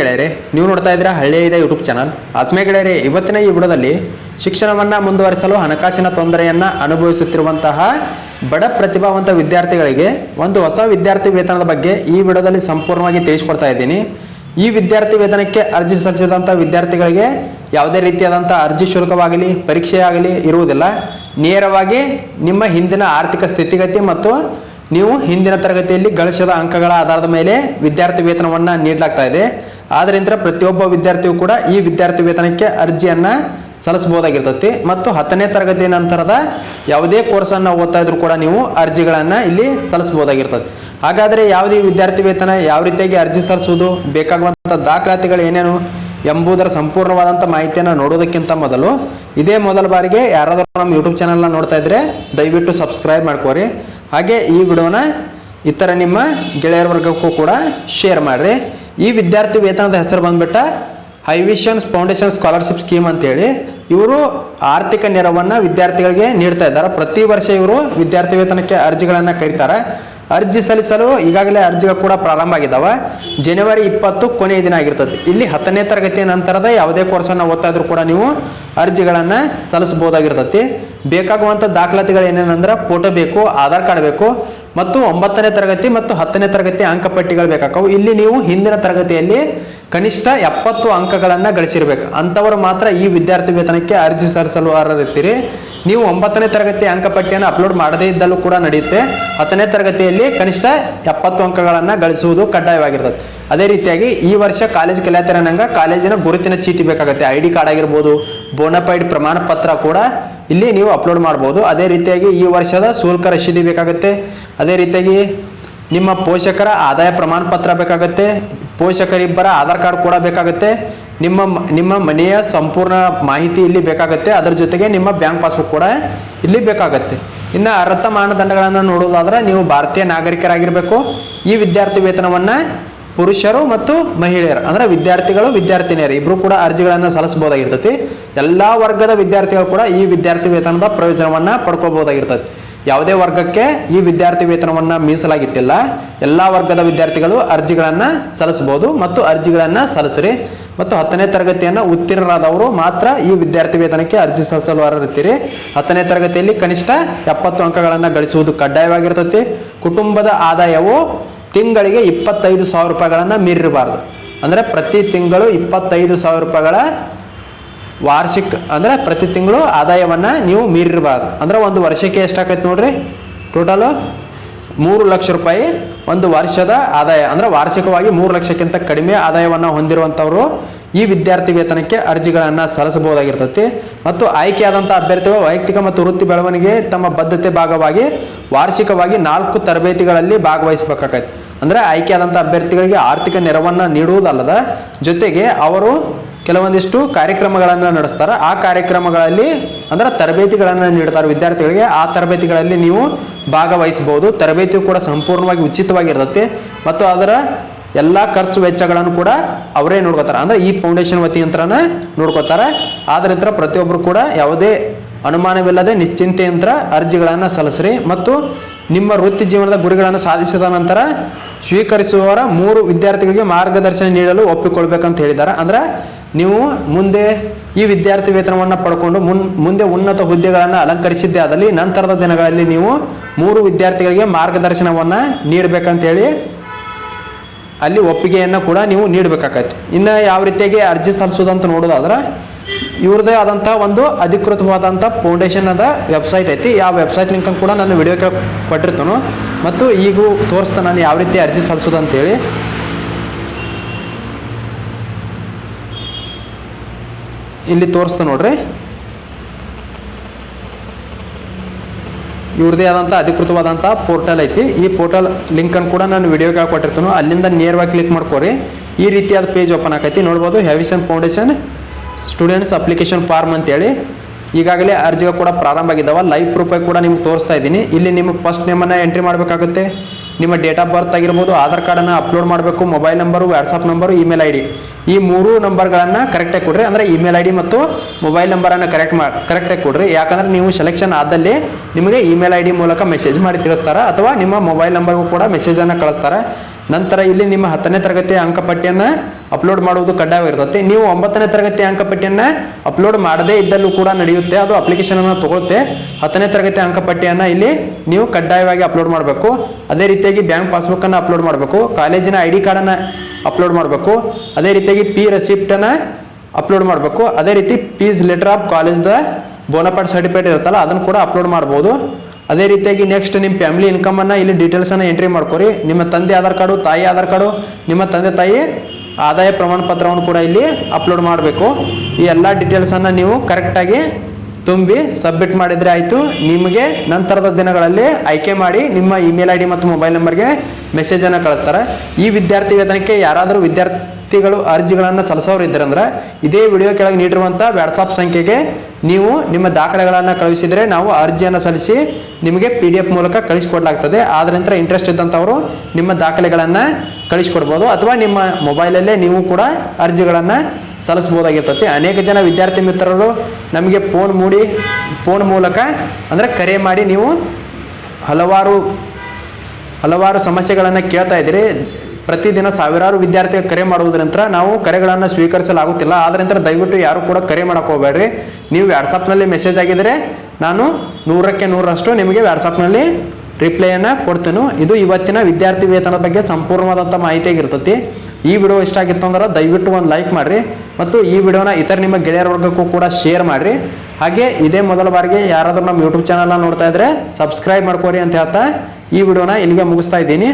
ಗೆಳೆಯರೆ, ನೀವು ನೋಡ್ತಾ ಇದ್ದೀರಾ ಹಳ್ಳಿಯ ಇದೆ ಯೂಟ್ಯೂಬ್ ಚಾನಲ್ ಆತ್ಮೀಯ ಗೆಳೆಯರೆ, ಇವತ್ತಿನ ಈ ವಿಡಿಯೋದಲ್ಲಿ ಶಿಕ್ಷಣವನ್ನು ಮುಂದುವರಿಸಲು ಹಣಕಾಸಿನ ತೊಂದರೆಯನ್ನು ಅನುಭವಿಸುತ್ತಿರುವಂತಹ ಬಡ ಪ್ರತಿಭಾವಂತ ವಿದ್ಯಾರ್ಥಿಗಳಿಗೆ ಒಂದು ಹೊಸ ವಿದ್ಯಾರ್ಥಿ ವೇತನದ ಬಗ್ಗೆ ಈ ವಿಡಿಯೋದಲ್ಲಿ ಸಂಪೂರ್ಣವಾಗಿ ತಿಳಿಸ್ಕೊಡ್ತಾ ಇದ್ದೀನಿ. ಈ ವಿದ್ಯಾರ್ಥಿ ವೇತನಕ್ಕೆ ಅರ್ಜಿ ಸಲ್ಲಿಸಿದಂಥ ವಿದ್ಯಾರ್ಥಿಗಳಿಗೆ ಯಾವುದೇ ರೀತಿಯಾದಂಥ ಅರ್ಜಿ ಶುಲ್ಕವಾಗಲಿ ಪರೀಕ್ಷೆ ಆಗಲಿ ಇರುವುದಿಲ್ಲ. ನೇರವಾಗಿ ನಿಮ್ಮ ಹಿಂದಿನ ಆರ್ಥಿಕ ಸ್ಥಿತಿಗತಿ ಮತ್ತು ನೀವು ಹಿಂದಿನ ತರಗತಿಯಲ್ಲಿ ಗಳಿಸಿದ ಅಂಕಗಳ ಆಧಾರದ ಮೇಲೆ ವಿದ್ಯಾರ್ಥಿ ವೇತನವನ್ನು ನೀಡಲಾಗ್ತಾ ಇದೆ. ಆದ್ದರಿಂದ ಪ್ರತಿಯೊಬ್ಬ ವಿದ್ಯಾರ್ಥಿಯು ಕೂಡ ಈ ವಿದ್ಯಾರ್ಥಿ ವೇತನಕ್ಕೆ ಅರ್ಜಿಯನ್ನು ಸಲ್ಲಿಸಬಹುದಾಗಿರ್ತೈತಿ. ಮತ್ತು ಹತ್ತನೇ ತರಗತಿಯ ನಂತರದ ಯಾವುದೇ ಕೋರ್ಸನ್ನು ಓದ್ತಾ ಇದ್ರು ಕೂಡ ನೀವು ಅರ್ಜಿಗಳನ್ನು ಇಲ್ಲಿ ಸಲ್ಲಿಸಬಹುದಾಗಿರ್ತದೆ ಹಾಗಾದರೆ ಯಾವುದೇ ವಿದ್ಯಾರ್ಥಿ ವೇತನ ಯಾವ ರೀತಿಯಾಗಿ ಅರ್ಜಿ ಸಲ್ಲಿಸುವುದು, ಬೇಕಾಗುವಂಥ ದಾಖಲಾತಿಗಳು ಏನೇನು ಎಂಬುದರ ಸಂಪೂರ್ಣವಾದಂಥ ಮಾಹಿತಿಯನ್ನು ನೋಡೋದಕ್ಕಿಂತ ಮೊದಲು ಇದೇ ಮೊದಲ ಬಾರಿಗೆ ಯಾರಾದರೂ ನಮ್ಮ ಯೂಟ್ಯೂಬ್ ಚಾನಲ್ನ ನೋಡ್ತಾ ಇದ್ರೆ ದಯವಿಟ್ಟು ಸಬ್ಸ್ಕ್ರೈಬ್ ಮಾಡ್ಕೋರಿ. ಹಾಗೆ ಈ ವಿಡಿಯೋನ ಇತರ ನಿಮ್ಮ ಗೆಳೆಯರ ವರ್ಗಕ್ಕೂ ಕೂಡ ಶೇರ್ ಮಾಡಿರಿ. ಈ ವಿದ್ಯಾರ್ಥಿ ವೇತನದ ಹೆಸರು ಬಂದ್ಬಿಟ್ಟ ಹೈವಿಷನ್ಸ್ ಫೌಂಡೇಶನ್ ಸ್ಕಾಲರ್ಶಿಪ್ ಸ್ಕೀಮ್ ಅಂತೇಳಿ ಇವರು ಆರ್ಥಿಕ ನೆರವನ್ನು ವಿದ್ಯಾರ್ಥಿಗಳಿಗೆ ನೀಡ್ತಾ ಇದ್ದಾರೆ. ಪ್ರತಿ ವರ್ಷ ಇವರು ವಿದ್ಯಾರ್ಥಿ ವೇತನಕ್ಕೆ ಅರ್ಜಿಗಳನ್ನು ಕರೀತಾರೆ. ಅರ್ಜಿ ಸಲ್ಲಿಸಲು ಈಗಾಗಲೇ ಅರ್ಜಿಗಳು ಕೂಡ ಪ್ರಾರಂಭ ಆಗಿದ್ದಾವೆ. ಜನವರಿ ಇಪ್ಪತ್ತು ಕೊನೆಯ ದಿನ ಆಗಿರ್ತದೆ. ಇಲ್ಲಿ ಹತ್ತನೇ ತರಗತಿಯ ನಂತರದ ಯಾವುದೇ ಕೋರ್ಸನ್ನು ಓದ್ತಾ ಇದ್ರು ಕೂಡ ನೀವು ಅರ್ಜಿಗಳನ್ನು ಸಲ್ಲಿಸಬಹುದಾಗಿರ್ತೈತಿ ಬೇಕಾಗುವಂಥ ದಾಖಲಾತಿಗಳು ಏನೇನಂದ್ರೆ ಫೋಟೋ ಬೇಕು, ಆಧಾರ್ ಕಾರ್ಡ್ ಬೇಕು, ಮತ್ತು ಒಂಬತ್ತನೇ ತರಗತಿ ಮತ್ತು ಹತ್ತನೇ ತರಗತಿ ಅಂಕಪಟ್ಟಿಗಳು ಬೇಕಾಕವು ಇಲ್ಲಿ ನೀವು ಹಿಂದಿನ ತರಗತಿಯಲ್ಲಿ ಕನಿಷ್ಠ ಎಪ್ಪತ್ತು ಅಂಕಗಳನ್ನು ಗಳಿಸಿರ್ಬೇಕು. ಅಂಥವರು ಮಾತ್ರ ಈ ವಿದ್ಯಾರ್ಥಿ ವೇತನಕ್ಕೆ ಅರ್ಜಿ ಸಲ್ಲಿಸಲು ಅರ್ಹರಿರ್ತೀರಿ ನೀವು ಒಂಬತ್ತನೇ ತರಗತಿ ಅಂಕಪಟ್ಟಿಯನ್ನು ಅಪ್ಲೋಡ್ ಮಾಡದೇ ಇದ್ದಲ್ಲೂ ಕೂಡ ನಡೆಯುತ್ತೆ. ಹತ್ತನೇ ತರಗತಿಯಲ್ಲಿ ಕನಿಷ್ಠ ಎಪ್ಪತ್ತು ಅಂಕಗಳನ್ನು ಗಳಿಸುವುದು ಕಡ್ಡಾಯವಾಗಿರ್ತದೆ. ಅದೇ ರೀತಿಯಾಗಿ ಈ ವರ್ಷ ಕಾಲೇಜ್ ಕಲಿಯತಿರನಂಗ ಕಾಲೇಜಿನ ಗುರುತಿನ ಚೀಟಿ ಬೇಕಾಗುತ್ತೆ. ಐ ಕಾರ್ಡ್ ಆಗಿರ್ಬೋದು ಬೋನಫೈಡ್ ಪ್ರಮಾಣ ಪತ್ರ ಕೂಡ ಇಲ್ಲಿ ನೀವು ಅಪ್ಲೋಡ್ ಮಾಡ್ಬೋದು. ಅದೇ ರೀತಿಯಾಗಿ ಈ ವರ್ಷದ ಶುಲ್ಕ ರಶೀದಿ ಬೇಕಾಗುತ್ತೆ. ಅದೇ ರೀತಿಯಾಗಿ ನಿಮ್ಮ ಪೋಷಕರ ಆದಾಯ ಪ್ರಮಾಣ ಪತ್ರ ಬೇಕಾಗುತ್ತೆ. ಪೋಷಕರಿಬ್ಬರ ಆಧಾರ್ ಕಾರ್ಡ್ ಕೂಡ ಬೇಕಾಗುತ್ತೆ. ನಿಮ್ಮ ನಿಮ್ಮ ಮನೆಯ ಸಂಪೂರ್ಣ ಮಾಹಿತಿ ಇಲ್ಲಿ ಬೇಕಾಗುತ್ತೆ. ಅದರ ಜೊತೆಗೆ ನಿಮ್ಮ ಬ್ಯಾಂಕ್ ಪಾಸ್ಬುಕ್ ಕೂಡ ಇಲ್ಲಿ ಬೇಕಾಗುತ್ತೆ. ಇನ್ನು ಅರ್ಹತ ಮಾನದಂಡಗಳನ್ನು ನೋಡುವುದಾದ್ರೆ ನೀವು ಭಾರತೀಯ ನಾಗರಿಕರಾಗಿರಬೇಕು. ಈ ವಿದ್ಯಾರ್ಥಿ ವೇತನವನ್ನು ಪುರುಷರು ಮತ್ತು ಮಹಿಳೆಯರು, ಅಂದರೆ ವಿದ್ಯಾರ್ಥಿಗಳು, ವಿದ್ಯಾರ್ಥಿನಿಯರು ಇಬ್ಬರು ಕೂಡ ಅರ್ಜಿಗಳನ್ನು ಸಲ್ಲಿಸಬಹುದಾಗಿರ್ತೈತಿ. ಎಲ್ಲ ವರ್ಗದ ವಿದ್ಯಾರ್ಥಿಗಳು ಕೂಡ ಈ ವಿದ್ಯಾರ್ಥಿ ವೇತನದ ಪ್ರಯೋಜನವನ್ನು ಪಡ್ಕೋಬಹುದಾಗಿರ್ತದೆ. ಯಾವುದೇ ವರ್ಗಕ್ಕೆ ಈ ವಿದ್ಯಾರ್ಥಿ ವೇತನವನ್ನು ಮೀಸಲಾಗಿಟ್ಟಿಲ್ಲ. ಎಲ್ಲ ವರ್ಗದ ವಿದ್ಯಾರ್ಥಿಗಳು ಅರ್ಜಿಗಳನ್ನು ಸಲ್ಲಿಸಬಹುದು ಮತ್ತು ಅರ್ಜಿಗಳನ್ನು ಸಲ್ಲಿಸಿರಿ. ಮತ್ತು ಹತ್ತನೇ ತರಗತಿಯನ್ನು ಉತ್ತೀರ್ಣರಾದವರು ಮಾತ್ರ ಈ ವಿದ್ಯಾರ್ಥಿ ವೇತನಕ್ಕೆ ಅರ್ಜಿ ಸಲ್ಲಿಸಲು ಅರ್ಹರಿರ್ತೀರಿ ಹತ್ತನೇ ತರಗತಿಯಲ್ಲಿ ಕನಿಷ್ಠ ಎಪ್ಪತ್ತು ಅಂಕಗಳನ್ನು ಗಳಿಸುವುದು ಕಡ್ಡಾಯವಾಗಿರ್ತೈತಿ ಕುಟುಂಬದ ಆದಾಯವು ತಿಂಗಳಿಗೆ ಇಪ್ಪತ್ತೈದು ಸಾವಿರ ರೂಪಾಯಿಗಳನ್ನು ಮೀರಿರಬಾರ್ದು. ಅಂದರೆ ಪ್ರತಿ ತಿಂಗಳು ಇಪ್ಪತ್ತೈದು ಸಾವಿರ ರೂಪಾಯಿಗಳ ವಾರ್ಷಿಕ, ಅಂದ್ರೆ ಪ್ರತಿ ತಿಂಗಳು ಆದಾಯವನ್ನು ನೀವು ಮೀರಿರಬಾರ್ದು. ಅಂದ್ರೆ ಒಂದು ವರ್ಷಕ್ಕೆ ಎಷ್ಟಾಕೈತೆ ನೋಡ್ರಿ? ಟೋಟಲು ಮೂರು ಲಕ್ಷ ರೂಪಾಯಿ ಒಂದು ವರ್ಷದ ಆದಾಯ. ಅಂದ್ರೆ ವಾರ್ಷಿಕವಾಗಿ ಮೂರು ಲಕ್ಷಕ್ಕಿಂತ ಕಡಿಮೆ ಆದಾಯವನ್ನು ಹೊಂದಿರುವಂಥವರು ಈ ವಿದ್ಯಾರ್ಥಿ ವೇತನಕ್ಕೆ ಅರ್ಜಿಗಳನ್ನು ಸಲ್ಲಿಸಬಹುದಾಗಿರ್ತತಿ. ಮತ್ತು ಆಯ್ಕೆಯಾದಂಥ ಅಭ್ಯರ್ಥಿಗಳು ವೈಯಕ್ತಿಕ ಮತ್ತು ವೃತ್ತಿ ಬೆಳವಣಿಗೆ ತಮ್ಮ ಬದ್ಧತೆ ಭಾಗವಾಗಿ ವಾರ್ಷಿಕವಾಗಿ ನಾಲ್ಕು ತರಬೇತಿಗಳಲ್ಲಿ ಭಾಗವಹಿಸಬೇಕಾಗತ್ತೆ ಅಂದರೆ ಆಯ್ಕೆಯಾದಂಥ ಅಭ್ಯರ್ಥಿಗಳಿಗೆ ಆರ್ಥಿಕ ನೆರವನ್ನು ನೀಡುವುದಲ್ಲದ ಜೊತೆಗೆ ಅವರು ಕೆಲವೊಂದಿಷ್ಟು ಕಾರ್ಯಕ್ರಮಗಳನ್ನು ನಡೆಸ್ತಾರೆ. ಆ ಕಾರ್ಯಕ್ರಮಗಳಲ್ಲಿ ಅಂದ್ರೆ ತರಬೇತಿಗಳನ್ನು ನೀಡ್ತಾರೆ ವಿದ್ಯಾರ್ಥಿಗಳಿಗೆ. ಆ ತರಬೇತಿಗಳಲ್ಲಿ ನೀವು ಭಾಗವಹಿಸಬಹುದು. ತರಬೇತಿಯು ಕೂಡ ಸಂಪೂರ್ಣವಾಗಿ ಉಚಿತವಾಗಿರ್ತದೆ ಮತ್ತು ಅದರ ಎಲ್ಲ ಖರ್ಚು ವೆಚ್ಚಗಳನ್ನು ಕೂಡ ಅವರೇ ನೋಡ್ಕೋತಾರೆ. ಅಂದ್ರೆ ಈ ಫೌಂಡೇಶನ್ ವತಿಯಂತ್ರನ ನೋಡ್ಕೋತಾರೆ. ಆದ್ರಿಂದ ಪ್ರತಿಯೊಬ್ಬರು ಕೂಡ ಯಾವುದೇ ಅನುಮಾನವಿಲ್ಲದೆ ನಿಶ್ಚಿಂತೆಯಂತ್ರ ಅರ್ಜಿಗಳನ್ನು ಸಲ್ಲಿಸ್ರಿ. ಮತ್ತು ನಿಮ್ಮ ವೃತ್ತಿ ಜೀವನದ ಗುರಿಗಳನ್ನು ಸಾಧಿಸಿದ ನಂತರ ಸ್ವೀಕರಿಸುವವರ ಮೂರು ವಿದ್ಯಾರ್ಥಿಗಳಿಗೆ ಮಾರ್ಗದರ್ಶನ ನೀಡಲು ಒಪ್ಪಿಕೊಳ್ಬೇಕಂತ ಹೇಳಿದ್ದಾರೆ. ಅಂದ್ರೆ ನೀವು ಮುಂದೆ ಈ ವಿದ್ಯಾರ್ಥಿ ವೇತನವನ್ನು ಪಡ್ಕೊಂಡು ಮುನ್, ಮುಂದೆ ಉನ್ನತ ಹುದ್ದೆಗಳನ್ನು ಅಲಂಕರಿಸಿದ್ದೇ ಆದಲ್ಲಿ ನಂತರದ ದಿನಗಳಲ್ಲಿ ನೀವು ಮೂರು ವಿದ್ಯಾರ್ಥಿಗಳಿಗೆ ಮಾರ್ಗದರ್ಶನವನ್ನು ನೀಡಬೇಕಂತ ಹೇಳಿ ಅಲ್ಲಿ ಒಪ್ಪಿಗೆಯನ್ನು ಕೂಡ ನೀವು ನೀಡಬೇಕಾಗತ್ತೆ. ಇನ್ನು ಯಾವ ರೀತಿಯಾಗಿ ಅರ್ಜಿ ಸಲ್ಲಿಸೋದಂತ ನೋಡೋದಾದ್ರೆ ಇವ್ರದ್ದೇ ಆದಂಥ ಒಂದು ಅಧಿಕೃತವಾದಂಥ ಫೌಂಡೇಶನ್ ಅದ ವೆಬ್ಸೈಟ್ ಐತಿ. ಆ ವೆಬ್ಸೈಟ್ ಲಿಂಕ್ ಕೂಡ ನಾನು ವಿಡಿಯೋ ಕೇಳಿ ಕೊಟ್ಟಿರ್ತಾನು. ಮತ್ತು ಈಗೂ ತೋರಿಸ್ತಾನೆ ನಾನು ಯಾವ ರೀತಿ ಅರ್ಜಿ ಸಲ್ಲಿಸೋದು ಅಂತೇಳಿ. ಇಲ್ಲಿ ತೋರಿಸ್ತಾ ನೋಡ್ರಿ. ಇವ್ರದೇ ಆದಂಥ ಅಧಿಕೃತವಾದಂಥ ಪೋರ್ಟಲ್ ಐತಿ. ಈ ಪೋರ್ಟಲ್ ಲಿಂಕನ್ನು ಕೂಡ ನಾನು ವಿಡಿಯೋಗೆ ಕೊಟ್ಟಿರ್ತಾನು. ಅಲ್ಲಿಂದ ನೇರವಾಗಿ ಕ್ಲಿಕ್ ಮಾಡ್ಕೋರಿ. ಈ ರೀತಿಯಾದ ಪೇಜ್ ಓಪನ್ ಆಕೈತಿ ನೋಡ್ಬೋದು ಹ್ಯಾವಿಸನ್ ಫೌಂಡೇಶನ್ ಸ್ಟೂಡೆಂಟ್ಸ್ ಅಪ್ಲಿಕೇಶನ್ ಫಾರ್ಮ್ ಅಂತೇಳಿ ಈಗಾಗಲೇ ಅರ್ಜಿಗಳು ಕೂಡ ಪ್ರಾರಂಭ ಆಗಿದ್ದಾವೆ. ಲೈವ್ ಪ್ರೂಫಾಗಿ ಕೂಡ ನಿಮ್ಗೆ ತೋರಿಸ್ತಾ ಇದ್ದೀನಿ. ಇಲ್ಲಿ ನಿಮಗೆ ಫಸ್ಟ್ ನೇಮನ್ನು ಎಂಟ್ರಿ ಮಾಡಬೇಕಾಗುತ್ತೆ. ನಿಮ್ಮ ಡೇಟ್ ಆಫ್ ಬರ್ತ್ ಆಗಿರ್ಬೋದು, ಆಧಾರ್ ಕಾರ್ಡನ್ನು ಅಪ್ಲೋಡ್ ಮಾಡಬೇಕು mobile number WhatsApp number email I D ಈ ಮೂರು ನಂಬರ್ಗಳನ್ನು ಕರೆಕ್ಟಾಗಿ ಕೊಡ್ರಿ. ಅಂದರೆ ಇಮೇಲ್ ಐ ಡಿ ಮತ್ತು ಮೊಬೈಲ್ ನಂಬರನ್ನು ಕರೆಕ್ಟ್ ಮಾ ಕರೆಕ್ಟಾಗಿ ಕೊಡ್ರಿ. ಯಾಕಂದ್ರೆ ನೀವು ಸೆಲೆಕ್ಷನ್ ಆದಲ್ಲಿ ನಿಮಗೆ ಇಮೇಲ್ ಐ ಡಿ ಮೂಲಕ ಮೆಸೇಜ್ ಮಾಡಿ ತಿಳಿಸ್ತಾರೆ, ಅಥವಾ ನಿಮ್ಮ ಮೊಬೈಲ್ ನಂಬರ್ಗೂ ಕೂಡ ಮೆಸೇಜನ್ನು ಕಳಿಸ್ತಾರೆ. ನಂತರ ಇಲ್ಲಿ ನಿಮ್ಮ ಹತ್ತನೇ ತರಗತಿಯ ಅಂಕಪಟ್ಟಿಯನ್ನು ಅಪ್ಲೋಡ್ ಮಾಡುವುದು ಕಡ್ಡಾಯವಾಗಿರ್ತದೆ ನೀವು ಒಂಬತ್ತನೇ ತರಗತಿ ಅಂಕಪಟ್ಟಿಯನ್ನು ಅಪ್ಲೋಡ್ ಮಾಡದೇ ಇದ್ದಲ್ಲೂ ಕೂಡ ನಡೆಯುತ್ತೆ. ಅದು ಅಪ್ಲಿಕೇಶನ್ ಅನ್ನು ತಗೊಳುತ್ತೆ. ಹತ್ತನೇ ತರಗತಿ ಅಂಕಪಟ್ಟಿಯನ್ನು ಇಲ್ಲಿ ನೀವು ಕಡ್ಡಾಯವಾಗಿ ಅಪ್ಲೋಡ್ ಮಾಡಬೇಕು. ಅದೇ ರೀತಿಯಾಗಿ ಬ್ಯಾಂಕ್ ಪಾಸ್ಬುಕ್ಕನ್ನು ಅಪ್ಲೋಡ್ ಮಾಡಬೇಕು. ಕಾಲೇಜಿನ ಐ ಡಿ ಕಾರ್ಡನ್ನು ಅಪ್ಲೋಡ್ ಮಾಡಬೇಕು. ಅದೇ ರೀತಿಯಾಗಿ ಪಿ ರೆಸಿಪ್ಟನ್ನು ಅಪ್ಲೋಡ್ ಮಾಡಬೇಕು. ಅದೇ ರೀತಿ ಪೀಸ್ ಲೆಟರ್ ಆಫ್ ಕಾಲೇಜ್ದ ಬೋನಪಾಟ್ ಸರ್ಟಿಫಿಕೇಟ್ ಇರುತ್ತಲ್ಲ, ಅದನ್ನು ಕೂಡ ಅಪ್ಲೋಡ್ ಮಾಡ್ಬೋದು. ಅದೇ ರೀತಿಯಾಗಿ ನೆಕ್ಸ್ಟ್ ನಿಮ್ಮ ಫ್ಯಾಮಿಲಿ ಇನ್ಕಮನ್ನು ಇಲ್ಲಿ ಡೀಟೇಲ್ಸನ್ನು ಎಂಟ್ರಿ ಮಾಡ್ಕೊರಿ. ನಿಮ್ಮ ತಂದೆ ಆಧಾರ್ ಕಾರ್ಡು, ತಾಯಿ ಆಧಾರ್ ಕಾರ್ಡು, ನಿಮ್ಮ ತಂದೆ ತಾಯಿ ಆದಾಯ ಪ್ರಮಾಣ ಪತ್ರವನ್ನು ಕೂಡ ಇಲ್ಲಿ ಅಪ್ಲೋಡ್ ಮಾಡಬೇಕು. ಈ ಎಲ್ಲ ಡೀಟೇಲ್ಸನ್ನು ನೀವು ಕರೆಕ್ಟಾಗಿ ತುಂಬಿ ಸಬ್ಮಿಟ್ ಮಾಡಿದರೆ ಆಯಿತು. ನಿಮಗೆ ನಂತರದ ದಿನಗಳಲ್ಲಿ ಆಯ್ಕೆ ಮಾಡಿ ನಿಮ್ಮ ಇಮೇಲ್ ಐ ಡಿ ಮತ್ತು ಮೊಬೈಲ್ ನಂಬರ್ಗೆ ಮೆಸೇಜನ್ನು ಕಳಿಸ್ತಾರೆ. ಈ ವಿದ್ಯಾರ್ಥಿ ವೇತನಕ್ಕೆ ಯಾರಾದರೂ ವಿದ್ಯಾರ್ಥಿಗಳು ಅರ್ಜಿಗಳನ್ನು ಸಲ್ಲಿಸೋರು ಇದ್ದಾರಂದ್ರೆ ಇದೇ ವಿಡಿಯೋ ಕೆಳಗೆ ನೀಡಿರುವಂಥ ವ್ಯಾಟ್ಸಾಪ್ ಸಂಖ್ಯೆಗೆ ನೀವು ನಿಮ್ಮ ದಾಖಲೆಗಳನ್ನು ಕಳುಹಿಸಿದರೆ ನಾವು ಅರ್ಜಿಯನ್ನು ಸಲ್ಲಿಸಿ ನಿಮಗೆ ಪಿ ಡಿ ಎಫ್ ಮೂಲಕ ಕಳಿಸಿಕೊಡ್ಲಾಗ್ತದೆ. ನಂತರ ಇಂಟ್ರೆಸ್ಟ್ ಇದ್ದಂಥವರು ನಿಮ್ಮ ದಾಖಲೆಗಳನ್ನು ಕಳಿಸ್ಕೊಡ್ಬೋದು. ಅಥವಾ ನಿಮ್ಮ ಮೊಬೈಲಲ್ಲೇ ನೀವು ಕೂಡ ಅರ್ಜಿಗಳನ್ನು ಸಲ್ಲಿಸ್ಬೋದಾಗಿರ್ತದೆ ಅನೇಕ ಜನ ವಿದ್ಯಾರ್ಥಿ ಮಿತ್ರರು ನಮಗೆ ಫೋನ್ ಮೂಡಿ ಫೋನ್ ಮೂಲಕ ಅಂದರೆ ಕರೆ ಮಾಡಿ ನೀವು ಹಲವಾರು ಹಲವಾರು ಸಮಸ್ಯೆಗಳನ್ನು ಕೇಳ್ತಾ ಇದ್ದೀರಿ. ಪ್ರತಿದಿನ ಸಾವಿರಾರು ವಿದ್ಯಾರ್ಥಿಗಳು ಕರೆ ಮಾಡುವುದರಿಂದ ನಾವು ಕರೆಗಳನ್ನು ಸ್ವೀಕರಿಸಲಾಗುತ್ತಿಲ್ಲ. ಆದ್ರಿಂದ ದಯವಿಟ್ಟು ಯಾರು ಕೂಡ ಕರೆ ಹೋಗಬೇಡ್ರಿ. ನೀವು ವ್ಯಾಟ್ಸಪ್ನಲ್ಲಿ ಮೆಸೇಜ್ ಆಗಿದ್ದರೆ ನಾನು ನೂರಕ್ಕೆ ನೂರರಷ್ಟು ನಿಮಗೆ ವ್ಯಾಟ್ಸಪ್ನಲ್ಲಿ ರಿಪ್ಲೈಯನ್ನು ಕೊಡ್ತೇನೆ. ಇದು ಇವತ್ತಿನ ವಿದ್ಯಾರ್ಥಿ ವೇತನದ ಬಗ್ಗೆ ಸಂಪೂರ್ಣವಾದಂಥ ಮಾಹಿತಿಯಾಗಿರ್ತೈತಿ. ಈ ವಿಡಿಯೋ ಇಷ್ಟ ಆಗಿತ್ತು ಅಂದ್ರೆ ದಯವಿಟ್ಟು ಒಂದು ಲೈಕ್ ಮಾಡಿರಿ ಮತ್ತು ಈ ವಿಡಿಯೋನ ಇತರ ನಿಮ್ಮ ಗೆಳೆಯರ ವರ್ಗಕ್ಕೂ ಕೂಡ ಶೇರ್ ಮಾಡಿರಿ. ಹಾಗೆ ಇದೇ ಮೊದಲ ಬಾರಿಗೆ ಯಾರಾದರೂ ನಮ್ಮ ಯೂಟ್ಯೂಬ್ ಚಾನಲ್ನ ನೋಡ್ತಾ ಇದ್ರೆ ಸಬ್ಸ್ಕ್ರೈಬ್ ಮಾಡ್ಕೋರಿ ಅಂತ ಹೇಳ್ತಾ ಈ ವಿಡಿಯೋನ ಇಲ್ಲಿಗೆ ಮುಗಿಸ್ತಾ ಇದ್ದೀನಿ.